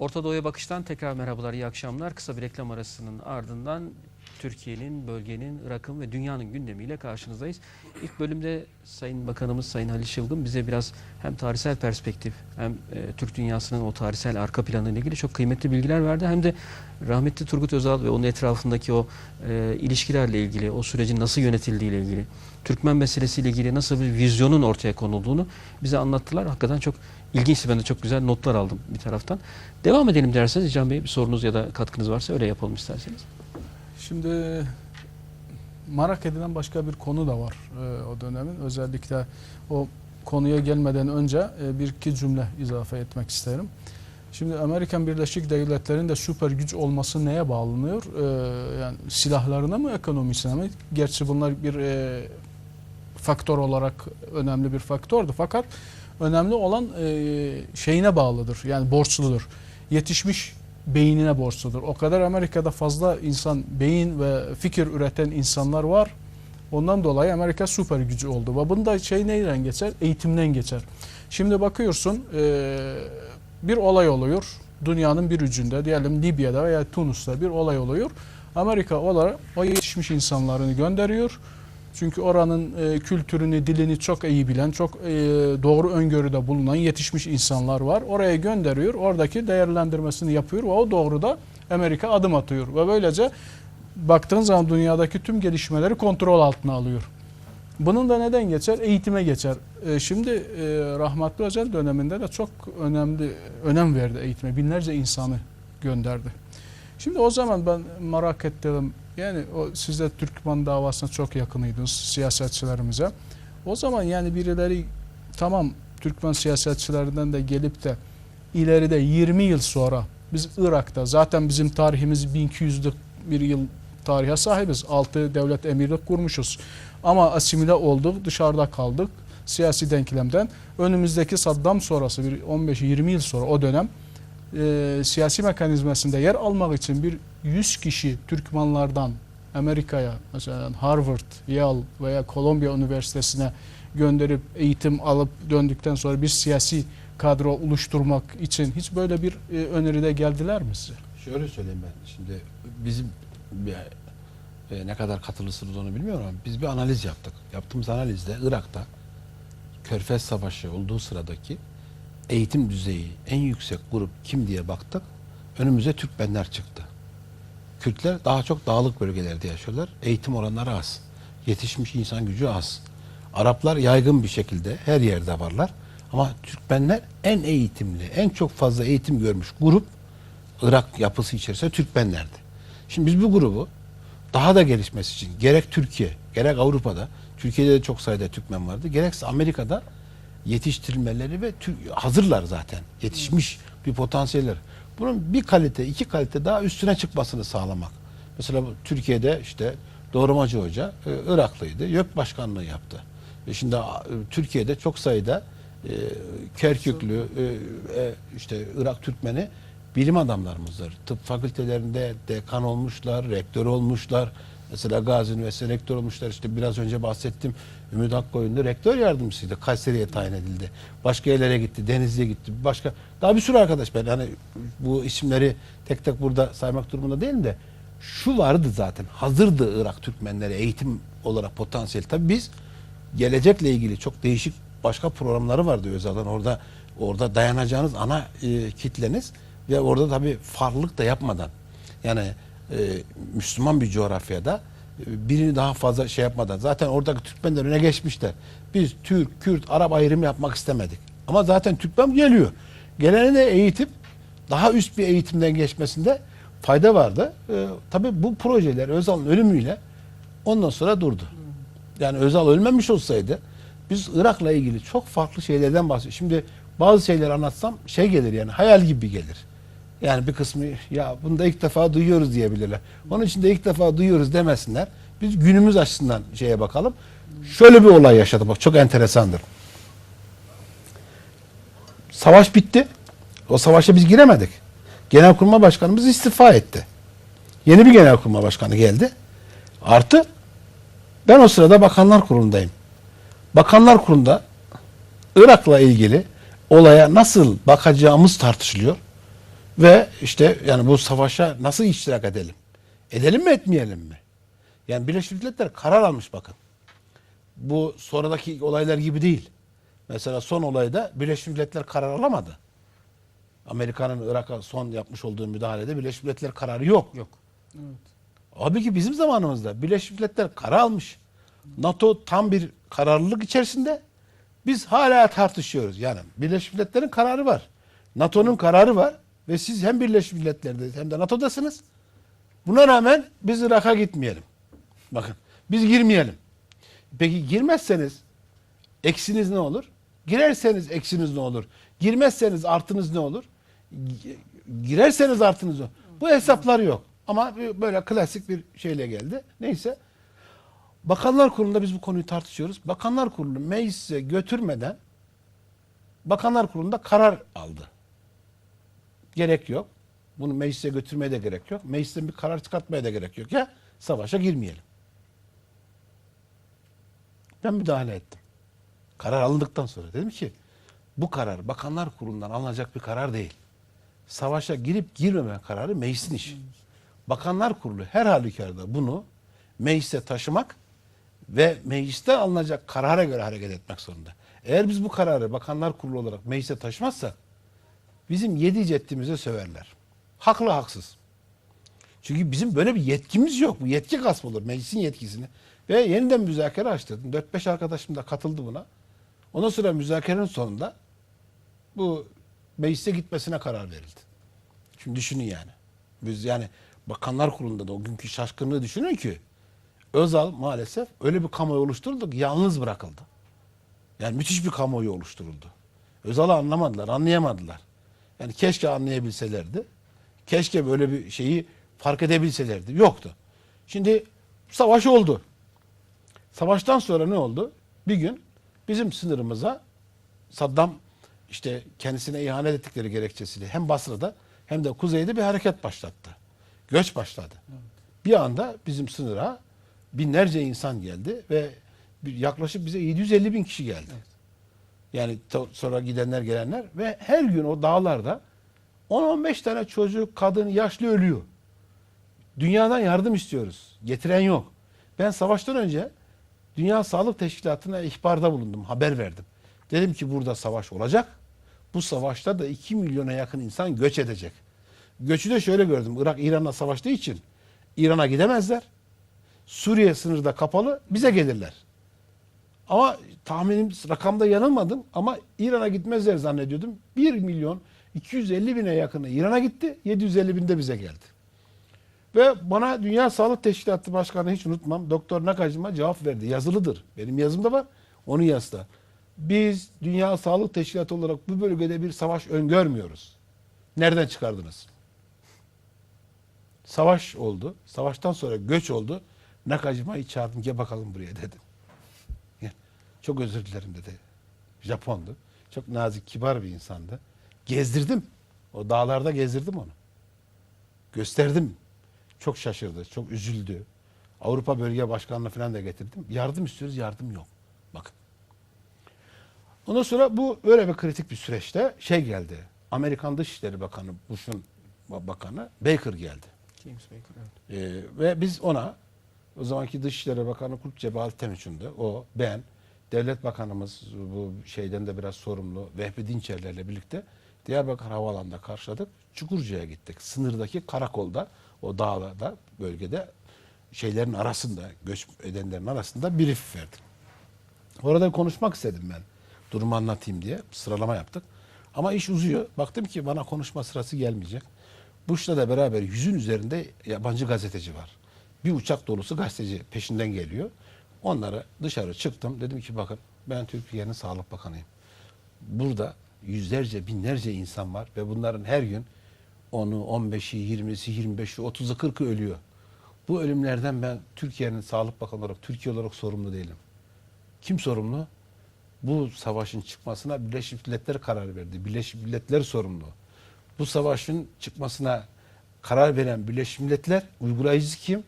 Orta Doğu'ya bakıştan tekrar merhabalar, iyi akşamlar. Kısa bir reklam arasının ardından Türkiye'nin, bölgenin, Irak'ın ve dünyanın gündemiyle karşınızdayız. İlk bölümde Sayın Bakanımız Sayın Halil Şılgın bize biraz hem tarihsel perspektif hem e, Türk dünyasının o tarihsel arka planı ile ilgili çok kıymetli bilgiler verdi. Hem de rahmetli Turgut Özal ve onun etrafındaki o e, ilişkilerle ilgili, o sürecin nasıl yönetildiği ile ilgili, Türkmen meselesiyle ilgili nasıl bir vizyonun ortaya konulduğunu bize anlattılar. Hakikaten çok ilginçti. Ben de çok güzel notlar aldım bir taraftan. Devam edelim derseniz İcan Bey bir sorunuz ya da katkınız varsa öyle yapalım isterseniz. Şimdi merak edilen başka bir konu da var e, o dönemin. Özellikle o konuya gelmeden önce e, bir iki cümle izafe etmek isterim. Şimdi Amerikan Birleşik Devletleri'nin de süper güç olması neye bağlanıyor? E, yani silahlarına mı, ekonomisine mi? Gerçi bunlar bir e, faktör olarak önemli bir faktördü. Fakat önemli olan e, şeyine bağlıdır. Yani borçludur. Yetişmiş beynine borçludur. O kadar Amerika'da fazla insan, beyin ve fikir üreten insanlar var. Ondan dolayı Amerika süper gücü oldu. Ve bunda şey neyden geçer? Eğitimden geçer. Şimdi bakıyorsun e, bir olay oluyor. Dünyanın bir ucunda diyelim Libya'da veya Tunus'ta bir olay oluyor. Amerika olarak o yetişmiş insanlarını gönderiyor. Çünkü oranın e, kültürünü, dilini çok iyi bilen, çok e, doğru öngörüde bulunan yetişmiş insanlar var. Oraya gönderiyor, oradaki değerlendirmesini yapıyor ve o doğruda Amerika adım atıyor. Ve böylece baktığın zaman dünyadaki tüm gelişmeleri kontrol altına alıyor. Bunun da neden geçer? Eğitime geçer. E, şimdi e, rahmetli özel döneminde de çok önemli önem verdi eğitime. Binlerce insanı gönderdi. Şimdi o zaman ben merak ettim. Yani o siz de Türkmen davasına çok yakınıydınız siyasetçilerimize. O zaman yani birileri tamam Türkmen siyasetçilerinden de gelip de ileride 20 yıl sonra biz Irak'ta zaten bizim tarihimiz 1200'lük bir yıl tarihe sahibiz. 6 devlet emirlik kurmuşuz. Ama asimile olduk, dışarıda kaldık siyasi denklemden. Önümüzdeki Saddam sonrası bir 15-20 yıl sonra o dönem e, siyasi mekanizmasında yer almak için bir 100 kişi Türkmenlardan Amerika'ya mesela Harvard, Yale veya Columbia Üniversitesi'ne gönderip eğitim alıp döndükten sonra bir siyasi kadro oluşturmak için hiç böyle bir e, öneride geldiler mi size? Şöyle söyleyeyim ben. Şimdi bizim e, ne kadar katılırsınız onu bilmiyorum ama biz bir analiz yaptık. Yaptığımız analizde Irak'ta Körfez Savaşı olduğu sıradaki eğitim düzeyi en yüksek grup kim diye baktık. Önümüze Türkmenler çıktı. Kürtler daha çok dağlık bölgelerde yaşıyorlar. Eğitim oranları az. Yetişmiş insan gücü az. Araplar yaygın bir şekilde her yerde varlar. Ama Türkmenler en eğitimli, en çok fazla eğitim görmüş grup Irak yapısı içerisinde Türkmenlerdi. Şimdi biz bu grubu daha da gelişmesi için gerek Türkiye, gerek Avrupa'da, Türkiye'de de çok sayıda Türkmen vardı, gerekse Amerika'da yetiştirilmeleri ve hazırlar zaten. Yetişmiş bir potansiyeller. Bunun bir kalite, iki kalite daha üstüne çıkmasını sağlamak. Mesela Türkiye'de işte Doğrumacı Hoca e, Iraklıydı. YÖK başkanlığı yaptı. E şimdi e, Türkiye'de çok sayıda e, Kerküklü, e, e, işte Irak Türkmeni bilim adamlarımızdır. Tıp fakültelerinde dekan olmuşlar, rektör olmuşlar. Mesela Gazi Üniversitesi rektör olmuşlar. İşte biraz önce bahsettim. Ümit Akkoyunlu rektör yardımcısıydı. Kayseri'ye tayin edildi. Başka yerlere gitti. Denizli'ye gitti. Başka daha bir sürü arkadaş ben hani bu isimleri tek tek burada saymak durumunda değilim de şu vardı zaten. Hazırdı Irak Türkmenleri eğitim olarak potansiyel. Tabii biz gelecekle ilgili çok değişik başka programları vardı Özal'ın. Orada orada dayanacağınız ana e, kitleniz ve orada tabii farklılık da yapmadan yani e, Müslüman bir coğrafyada birini daha fazla şey yapmadan zaten oradaki Türkmenler öne geçmişler. Biz Türk, Kürt, Arap ayrımı yapmak istemedik. Ama zaten Türkmen geliyor. Geleni de eğitip daha üst bir eğitimden geçmesinde fayda vardı. E, tabii bu projeler Özal'ın ölümüyle ondan sonra durdu. Yani Özal ölmemiş olsaydı biz Irak'la ilgili çok farklı şeylerden bahsediyoruz. Şimdi bazı şeyleri anlatsam şey gelir yani hayal gibi gelir. Yani bir kısmı ya bunu da ilk defa duyuyoruz diyebilirler. Onun için de ilk defa duyuyoruz demesinler. Biz günümüz açısından şeye bakalım. Şöyle bir olay yaşadı bak çok enteresandır. Savaş bitti. O savaşa biz giremedik. Genelkurmay Başkanımız istifa etti. Yeni bir Genelkurmay Başkanı geldi. Artı ben o sırada Bakanlar Kurulu'ndayım. Bakanlar Kurulu'nda Irak'la ilgili olaya nasıl bakacağımız tartışılıyor. Ve işte yani bu savaşa nasıl iştirak edelim? Edelim mi etmeyelim mi? Yani Birleşmiş Milletler karar almış bakın. Bu sonradaki olaylar gibi değil. Mesela son olayda Birleşmiş Milletler karar alamadı. Amerika'nın Irak'a son yapmış olduğu müdahalede Birleşmiş Milletler kararı yok. Yok. Halbuki bizim zamanımızda Birleşmiş Milletler karar almış. NATO tam bir kararlılık içerisinde. Biz hala tartışıyoruz. Yani Birleşmiş Milletler'in kararı var. NATO'nun kararı var. Ve siz hem Birleşmiş Milletler'de hem de NATO'dasınız. Buna rağmen biz Irak'a gitmeyelim. Bakın biz girmeyelim. Peki girmezseniz eksiniz ne olur? Girerseniz eksiniz ne olur? Girmezseniz artınız ne olur? Gi- Girerseniz artınız ne olur? Bu hesaplar yok. Ama böyle klasik bir şeyle geldi. Neyse. Bakanlar Kurulu'nda biz bu konuyu tartışıyoruz. Bakanlar Kurulu meclise götürmeden Bakanlar Kurulu'nda karar aldı. Gerek yok. Bunu meclise götürmeye de gerek yok. Meclisten bir karar çıkartmaya da gerek yok. Ya savaşa girmeyelim. Ben müdahale ettim. Karar alındıktan sonra dedim ki bu karar Bakanlar Kurulu'ndan alınacak bir karar değil. Savaşa girip girmeme kararı meclisin işi. Bakanlar Kurulu her halükarda bunu meclise taşımak ve mecliste alınacak karara göre hareket etmek zorunda. Eğer biz bu kararı Bakanlar Kurulu olarak meclise taşımazsak bizim yedi ceddimize söverler. Haklı haksız. Çünkü bizim böyle bir yetkimiz yok. Bu yetki gasp olur. Meclisin yetkisini. Ve yeniden müzakere açtırdım. 4-5 arkadaşım da katıldı buna. Ondan sonra müzakerenin sonunda bu meclise gitmesine karar verildi. Şimdi düşünün yani. Biz yani Bakanlar Kurulu'nda da o günkü şaşkınlığı düşünün ki Özal maalesef öyle bir kamuoyu oluşturuldu ki yalnız bırakıldı. Yani müthiş bir kamuoyu oluşturuldu. Özal'ı anlamadılar, anlayamadılar. Yani keşke anlayabilselerdi. Keşke böyle bir şeyi fark edebilselerdi. Yoktu. Şimdi savaş oldu. Savaştan sonra ne oldu? Bir gün bizim sınırımıza Saddam işte kendisine ihanet ettikleri gerekçesiyle hem Basra'da hem de kuzeyde bir hareket başlattı. Göç başladı. Bir anda bizim sınıra binlerce insan geldi ve yaklaşık bize 750 bin kişi geldi. Yani sonra gidenler gelenler ve her gün o dağlarda 10-15 tane çocuk, kadın, yaşlı ölüyor. Dünyadan yardım istiyoruz. Getiren yok. Ben savaştan önce Dünya Sağlık Teşkilatı'na ihbarda bulundum, haber verdim. Dedim ki burada savaş olacak. Bu savaşta da 2 milyona yakın insan göç edecek. Göçü de şöyle gördüm. Irak İran'la savaştığı için İran'a gidemezler. Suriye sınırda kapalı bize gelirler. Ama tahminim rakamda yanılmadım ama İran'a gitmezler zannediyordum. 1 milyon 250 bine yakını İran'a gitti. 750 bin de bize geldi. Ve bana Dünya Sağlık Teşkilatı Başkanı hiç unutmam. Doktor Nakajima cevap verdi. Yazılıdır. Benim yazımda var. Onun yazısı da. Biz Dünya Sağlık Teşkilatı olarak bu bölgede bir savaş öngörmüyoruz. Nereden çıkardınız? Savaş oldu. Savaştan sonra göç oldu. Nakajima'yı çağırdım. Gel bakalım buraya dedim. Çok özür dilerim dedi. Japondu. Çok nazik, kibar bir insandı. Gezdirdim. O dağlarda gezdirdim onu. Gösterdim. Çok şaşırdı, çok üzüldü. Avrupa Bölge Başkanlığı falan da getirdim. Yardım istiyoruz, yardım yok. Bakın. Ondan sonra bu öyle bir kritik bir süreçte şey geldi. Amerikan Dışişleri Bakanı, Bush'un bakanı Baker geldi. James Baker. Evet. Ee, ve biz ona o zamanki Dışişleri Bakanı Kurt Cebal Temiş'indi. O, ben, Devlet Bakanımız bu şeyden de biraz sorumlu Vehbi Dinçerlerle birlikte Diyarbakır Havaalanı'nda karşıladık. Çukurca'ya gittik. Sınırdaki karakolda, o dağlarda, bölgede şeylerin arasında, göç edenlerin arasında brief verdim. Orada konuşmak istedim ben. Durumu anlatayım diye. Sıralama yaptık. Ama iş uzuyor. Baktım ki bana konuşma sırası gelmeyecek. Bush'la da beraber yüzün üzerinde yabancı gazeteci var. Bir uçak dolusu gazeteci peşinden geliyor. Onlara dışarı çıktım. Dedim ki bakın ben Türkiye'nin Sağlık Bakanıyım. Burada yüzlerce, binlerce insan var ve bunların her gün 10'u, 15'i, 20'si, 25'i, 30'u, 40'ı ölüyor. Bu ölümlerden ben Türkiye'nin Sağlık Bakanı olarak, Türkiye olarak sorumlu değilim. Kim sorumlu? Bu savaşın çıkmasına Birleşmiş Milletler karar verdi. Birleşmiş Milletler sorumlu. Bu savaşın çıkmasına karar veren Birleşmiş Milletler uygulayıcısı kim?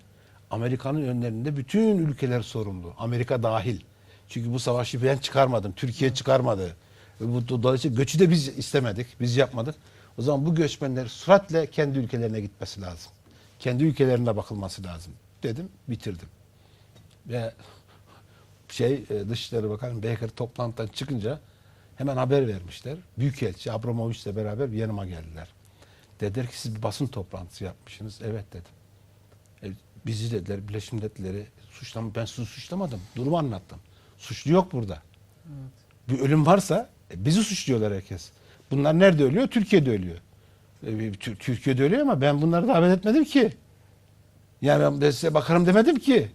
Amerika'nın önlerinde bütün ülkeler sorumlu. Amerika dahil. Çünkü bu savaşı ben çıkarmadım. Türkiye çıkarmadı. Ve bu dolayısıyla göçü de biz istemedik, biz yapmadık. O zaman bu göçmenler süratle kendi ülkelerine gitmesi lazım. Kendi ülkelerine bakılması lazım dedim, bitirdim. Ve şey e, Dışişleri Bakanı Baker toplantıdan çıkınca hemen haber vermişler. Büyükelçi Abramovich'le beraber yanıma geldiler. Dediler ki siz bir basın toplantısı yapmışsınız. Evet dedim. Bizi dediler Birleşmiş Milletleri suçlama ben sizi suçlamadım. Durumu anlattım. Suçlu yok burada. Bir ölüm varsa e, bizi suçluyorlar herkes. Bunlar nerede ölüyor? Türkiye'de ölüyor. E, Türkiye'de ölüyor ama ben bunları davet etmedim ki. Yani ben de size bakarım demedim ki.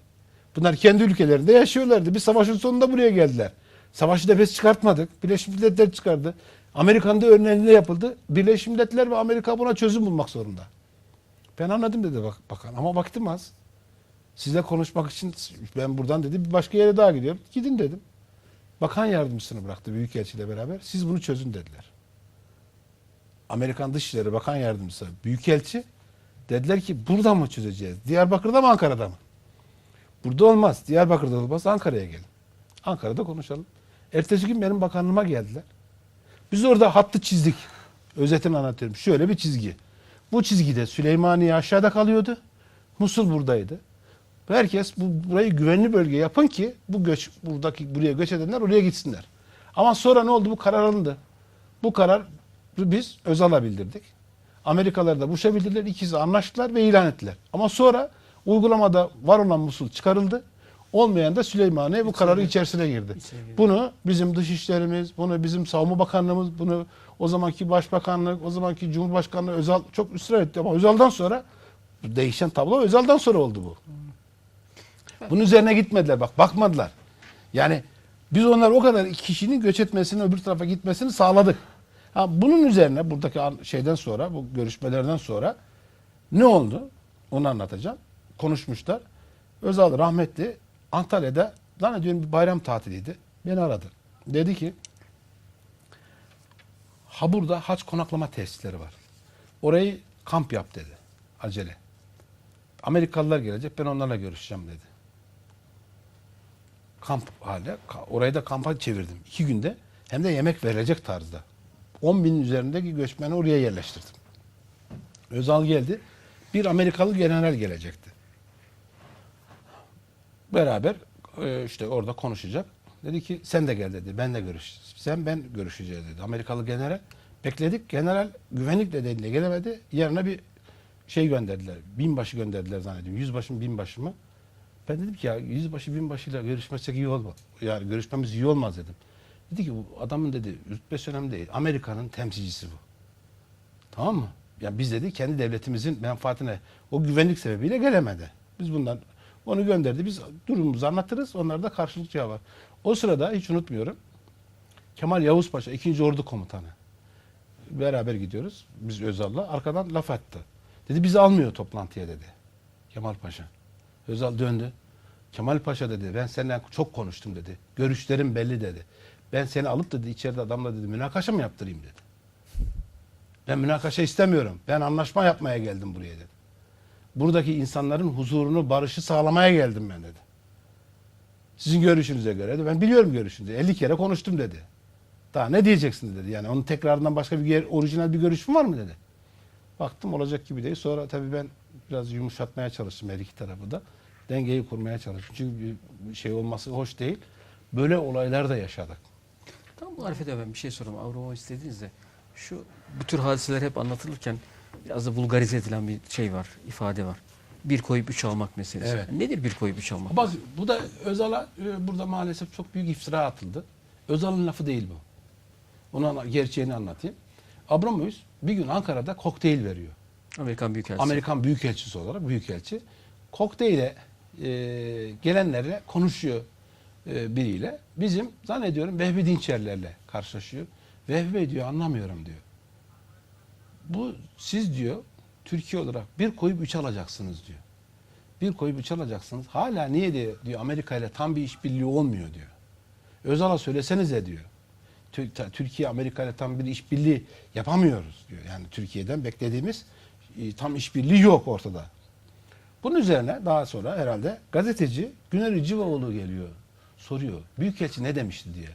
Bunlar kendi ülkelerinde yaşıyorlardı. Bir savaşın sonunda buraya geldiler. Savaşı da biz çıkartmadık. Birleşmiş Milletler çıkardı. Amerika'nın da örneğinde yapıldı. Birleşmiş Milletler ve Amerika buna çözüm bulmak zorunda. Ben anladım dedi bak, bakan ama vaktim az. Sizle konuşmak için ben buradan dedi bir başka yere daha gidiyorum. Gidin dedim. Bakan yardımcısını bıraktı Büyükelçiyle beraber. Siz bunu çözün dediler. Amerikan Dışişleri Bakan Yardımcısı Büyükelçi dediler ki burada mı çözeceğiz? Diyarbakır'da mı Ankara'da mı? Burada olmaz. Diyarbakır'da olmaz. Ankara'ya gelin. Ankara'da konuşalım. Ertesi gün benim bakanlığıma geldiler. Biz orada hattı çizdik. Özetini anlatıyorum. Şöyle bir çizgi. Bu çizgide Süleymaniye aşağıda kalıyordu. Musul buradaydı. Herkes bu burayı güvenli bölge yapın ki bu göç buradaki buraya göç edenler oraya gitsinler. Ama sonra ne oldu? Bu karar alındı. Bu karar biz Özal'a bildirdik. Amerikalılar da Bush'a bildirdiler. İkisi anlaştılar ve ilan ettiler. Ama sonra uygulamada var olan Musul çıkarıldı. Olmayan da Süleymaniye bu kararı içerisine girdi. İçine girdi. Bunu bizim dışişlerimiz, bunu bizim savunma bakanlığımız, bunu o zamanki başbakanlık, o zamanki cumhurbaşkanlığı Özal çok ısrar etti ama Özal'dan sonra değişen tablo Özal'dan sonra oldu bu. Bunun üzerine gitmediler bak bakmadılar. Yani biz onlar o kadar kişinin göç etmesini öbür tarafa gitmesini sağladık. Ha, bunun üzerine buradaki şeyden sonra bu görüşmelerden sonra ne oldu? Onu anlatacağım. Konuşmuşlar. Özal rahmetli Antalya'da zannediyorum bir bayram tatiliydi. Beni aradı. Dedi ki ha burada haç konaklama tesisleri var. Orayı kamp yap dedi. Acele. Amerikalılar gelecek ben onlarla görüşeceğim dedi. Kamp hale. Orayı da kampa çevirdim. iki günde hem de yemek verilecek tarzda. 10 binin üzerindeki göçmeni oraya yerleştirdim. Özal geldi. Bir Amerikalı general gelecekti. Beraber e, işte orada konuşacak. Dedi ki sen de gel dedi. Ben de görüş. Sen ben görüşeceğiz dedi. Amerikalı general. Bekledik. General güvenlik nedeniyle gelemedi. Yerine bir şey gönderdiler. Binbaşı gönderdiler zannediyorum. Yüzbaşı mı binbaşı mı? Ben dedim ki ya yüzbaşı binbaşıyla görüşmesek iyi olmaz. Yani görüşmemiz iyi olmaz dedim. Dedi ki bu adamın dedi rütbesi önemli değil. Amerika'nın temsilcisi bu. Tamam mı? Ya biz dedi kendi devletimizin menfaatine o güvenlik sebebiyle gelemedi. Biz bundan onu gönderdi. Biz durumumuzu anlatırız. Onlar da karşılık cevap. O sırada hiç unutmuyorum. Kemal Yavuz Paşa 2. Ordu Komutanı. Beraber gidiyoruz. Biz Özal'la. Arkadan laf attı. Dedi bizi almıyor toplantıya dedi. Kemal Paşa. Özal döndü. Kemal Paşa dedi ben seninle çok konuştum dedi. Görüşlerim belli dedi. Ben seni alıp dedi içeride adamla dedi münakaşa mı yaptırayım dedi. Ben münakaşa istemiyorum. Ben anlaşma yapmaya geldim buraya dedi. Buradaki insanların huzurunu, barışı sağlamaya geldim ben dedi. Sizin görüşünüze göre de ben biliyorum görüşünüzü. 50 kere konuştum dedi. Daha ne diyeceksin dedi. Yani onun tekrarından başka bir yer, orijinal bir görüşün var mı dedi. Baktım olacak gibi değil. Sonra tabii ben biraz yumuşatmaya çalıştım her iki tarafı da. Dengeyi kurmaya çalıştım. Çünkü bir şey olması hoş değil. Böyle olaylar da yaşadık. Tam bu Arife'de ben bir şey sorayım. Avrupa istediğinizde şu bu tür hadiseler hep anlatılırken biraz da vulgarize edilen bir şey var, ifade var. Bir koyup üç almak meselesi. Evet. Nedir bir koyup üç almak? Bak bu da Özal'a e, burada maalesef çok büyük iftira atıldı. Özal'ın lafı değil bu. Onun ana- gerçeğini anlatayım. Abramovich bir gün Ankara'da kokteyl veriyor. Amerikan Büyükelçisi. Amerikan Büyükelçisi olarak Büyükelçi. Kokteyle e, gelenlerle konuşuyor e, biriyle. Bizim zannediyorum Vehbi Dinçerlerle karşılaşıyor. Vehbi diyor anlamıyorum diyor. Bu siz diyor Türkiye olarak bir koyup üç alacaksınız diyor. Bir koyup üç alacaksınız. Hala niye diyor, diyor Amerika ile tam bir işbirliği olmuyor diyor. Özal'a söylesenize diyor. Türkiye Amerika ile tam bir işbirliği yapamıyoruz diyor. Yani Türkiye'den beklediğimiz e, tam işbirliği yok ortada. Bunun üzerine daha sonra herhalde gazeteci Güner Civaoğlu geliyor. Soruyor. Büyükelçi ne demişti diye.